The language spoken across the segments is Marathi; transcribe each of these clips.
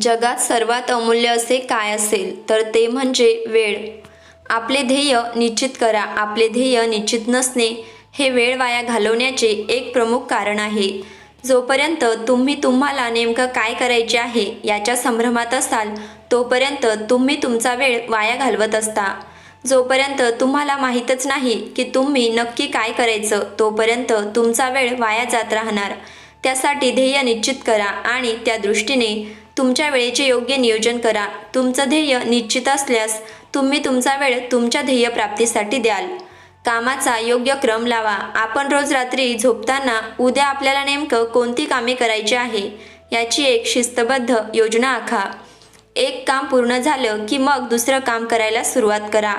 जगात सर्वात अमूल्य असे काय असेल तर ते म्हणजे वेळ. आपले ध्येय निश्चित करा आपले ध्येय निश्चित नसणे हे वेळ वाया घालवण्याचे एक प्रमुख कारण आहे. जोपर्यंत तुम्ही तुम्हाला नेमकं काय करायचे आहे याच्या संभ्रमात असाल तोपर्यंत तुम्ही तुमचा वेळ वाया घालवत असता. जोपर्यंत तुम्हाला माहीतच नाही की तुम्ही नक्की काय करायचं तोपर्यंत तुमचा वेळ वाया जात राहणार. त्यासाठी ध्येय निश्चित करा आणि त्या दृष्टीने तुमच्या वेळेचे योग्य नियोजन करा. तुमचं ध्येय निश्चित असल्यास तुम्ही तुमचा वेळ तुमच्या ध्येय प्राप्तीसाठी द्याल. कामाचा योग्य क्रम लावा. आपण रोज रात्री झोपताना उद्या आपल्याला नेमकं कोणती कामे करायची आहे? याची एक शिस्तबद्ध योजना आखा. एक काम पूर्ण झालं की मग दुसरं काम करायला सुरुवात करा.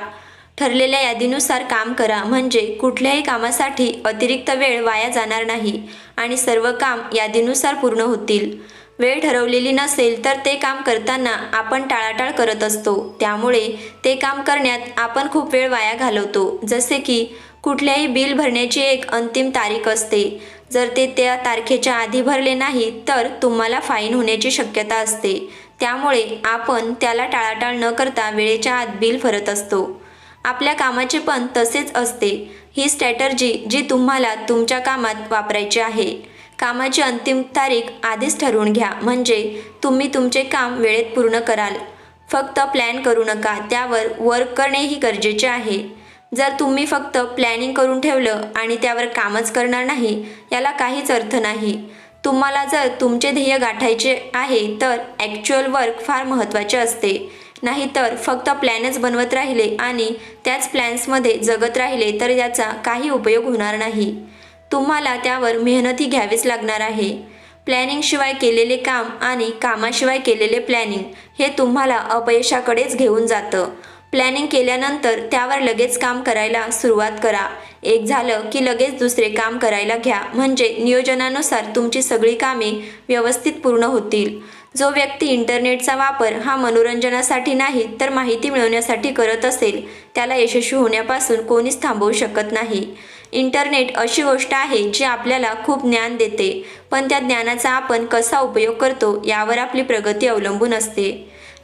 ठरलेल्या यादीनुसार काम करा. म्हणजे कुठल्याही कामासाठी अतिरिक्त वेळ वाया जाणार नाही आणि सर्व काम यादीनुसार पूर्ण होतील. वेळ ठरवलेली नसेल तर ते काम करताना आपण टाळाटाळ करत असतो. त्यामुळे ते काम करण्यात आपण खूप वेळ वाया घालवतो. जसे की कुठल्याही बिल भरण्याची एक अंतिम तारीख असते. जर ते त्या तारखेच्या आधी भरले नाही तर तुम्हाला फाईन होण्याची शक्यता असते. त्यामुळे आपण त्याला टाळाटाळ न करता वेळेच्या आत बिल भरत असतो. आपल्या कामाचे पण तसेच असते. ही स्ट्रॅटर्जी जी तुम्हाला तुमच्या कामात वापरायची आहे. कामाची अंतिम तारीख आधीच ठरवून घ्या. म्हणजे तुम्ही तुमचे काम वेळेत पूर्ण कराल. फक्त प्लॅन करू नका. त्यावर वर्क करणेही गरजेचे आहे. जर तुम्ही फक्त प्लॅनिंग करून ठेवलं आणि त्यावर कामच करणार नाही याला काहीच अर्थ नाही. तुम्हाला जर तुमचे ध्येय गाठायचे आहे तर ॲक्च्युअल वर्क फार महत्त्वाचे असते. नाहीतर फक्त प्लॅनच बनवत राहिले आणि त्याच प्लॅन्समध्ये जगत राहिले तर याचा काही उपयोग होणार नाही. तुम्हाला त्यावर मेहनतही घ्यावीच लागणार आहे. प्लॅनिंगशिवाय केलेले काम आणि कामाशिवाय केलेले प्लॅनिंग हे तुम्हाला अपयशाकडेच घेऊन जातं. प्लॅनिंग केल्यानंतर त्यावर लगेच काम करायला सुरुवात करा. एक झालं की लगेच दुसरे काम करायला घ्या. म्हणजे नियोजनानुसार तुमची सगळी कामे व्यवस्थित पूर्ण होतील. जो व्यक्ती इंटरनेटचा वापर हा मनोरंजनासाठी नाही तर माहिती मिळवण्यासाठी करत असेल त्याला यशस्वी होण्यापासून कोणीच थांबवू शकत नाही. इंटरनेट अशी गोष्ट आहे जी आपल्याला खूप ज्ञान देते. पण त्या ज्ञानाचा आपण कसा उपयोग करतो यावर आपली प्रगती अवलंबून असते.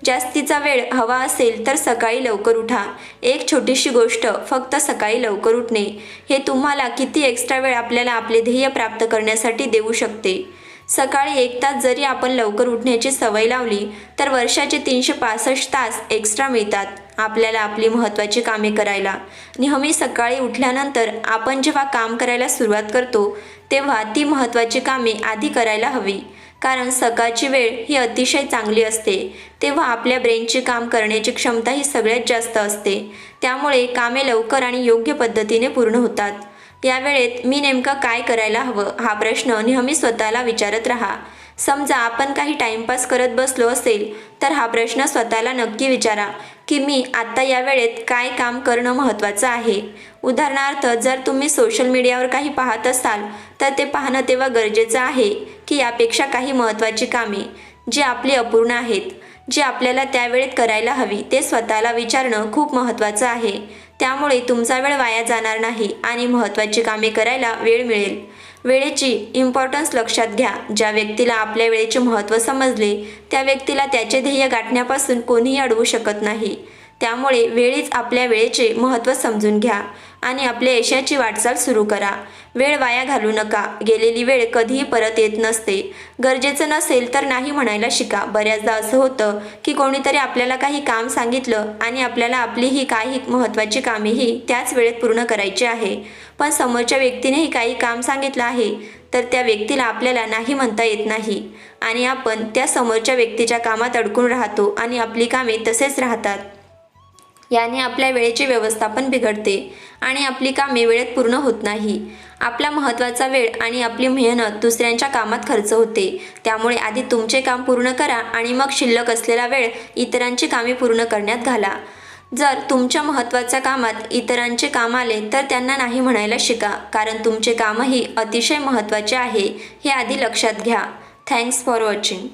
जास्तीचा वेळ हवा असेल तर सकाळी लवकर उठा. एक छोटीशी गोष्ट फक्त सकाळी लवकर उठणे हे तुम्हाला किती एक्स्ट्रा वेळ आपल्याला आपले ध्येय प्राप्त करण्यासाठी देऊ शकते. सकाळी एक तास जरी आपण लवकर उठण्याची सवय लावली तर वर्षाचे तीनशे पासष्ट तास एक्स्ट्रा मिळतात. आपल्याला आपली महत्त्वाची कामे करायला. नेहमी सकाळी उठल्यानंतर आपण जेव्हा काम करायला सुरुवात करतो तेव्हा ती महत्त्वाची कामे आधी करायला हवी. कारण सकाळची वेळ ही अतिशय चांगली असते. तेव्हा आपल्या ब्रेनची काम करण्याची क्षमता ही सगळ्यात जास्त असते. त्यामुळे कामे लवकर आणि योग्य पद्धतीने पूर्ण होतात. या वेळेत मी नेमकं काय करायला हवं हा प्रश्न नेहमी स्वतःला विचारत राहा. समजा आपण काही टाइमपास करत बसलो असेल तर हा प्रश्न स्वतःला नक्की विचारा की मी आत्ता या वेळेत काय काम करणं महत्त्वाचं आहे? उदाहरणार्थ जर तुम्ही सोशल मीडियावर काही पाहत असाल तर ते पाहणं तेव्हा गरजेचं आहे की यापेक्षा काही महत्त्वाची कामे जी आपली अपूर्ण आहेत जी आपल्याला त्यावेळेत करायला हवी ते स्वतःला विचारणं खूप महत्त्वाचं आहे. त्यामुळे तुमचा वेळ वाया जाणार नाही आणि महत्त्वाची कामे करायला वेळ मिळेल. वेळेची इम्पॉर्टन्स लक्षात घ्या. ज्या व्यक्तीला आपल्या वेळेचे महत्त्व समजले त्या व्यक्तीला त्याचे ध्येय गाठण्यापासून कोणीही अडवू शकत नाही. त्यामुळे वेळीच आपल्या वेळेचे महत्त्व समजून घ्या. आणि आपल्या यशाची वाटचाल सुरू करा. वेळ वाया घालू नका. गेलेली वेळ कधीही परत येत नसते. गरजेचं नसेल तर नाही म्हणायला शिका. बऱ्याचदा असं होतं की कोणीतरी आपल्याला काही काम सांगितलं आणि आपल्याला आपली ही काही महत्त्वाची कामेही त्याच वेळेत पूर्ण करायची आहे. पण समोरच्या व्यक्तीनेही काही काम सांगितलं आहे तर त्या व्यक्तीला आपल्याला नाही म्हणता येत नाही. आणि आपण त्या समोरच्या व्यक्तीच्या कामात अडकून राहतो आणि आपली कामे तसेच राहतात. याने आपल्या वेळेचे व्यवस्थापन बिघडते आणि आपली कामे वेळेत पूर्ण होत नाही. आपला महत्त्वाचा वेळ आणि आपली मेहनत दुसऱ्यांच्या कामात खर्च होते. त्यामुळे आधी तुमचे काम पूर्ण करा आणि मग शिल्लक असलेला वेळ इतरांची कामे पूर्ण करण्यात घाला. जर तुमच्या महत्त्वाच्या कामात इतरांचे काम आले तर त्यांना नाही म्हणायला शिका कारण तुमचे कामही अतिशय महत्त्वाचे आहे हे आधी लक्षात घ्या. Thanks for watching.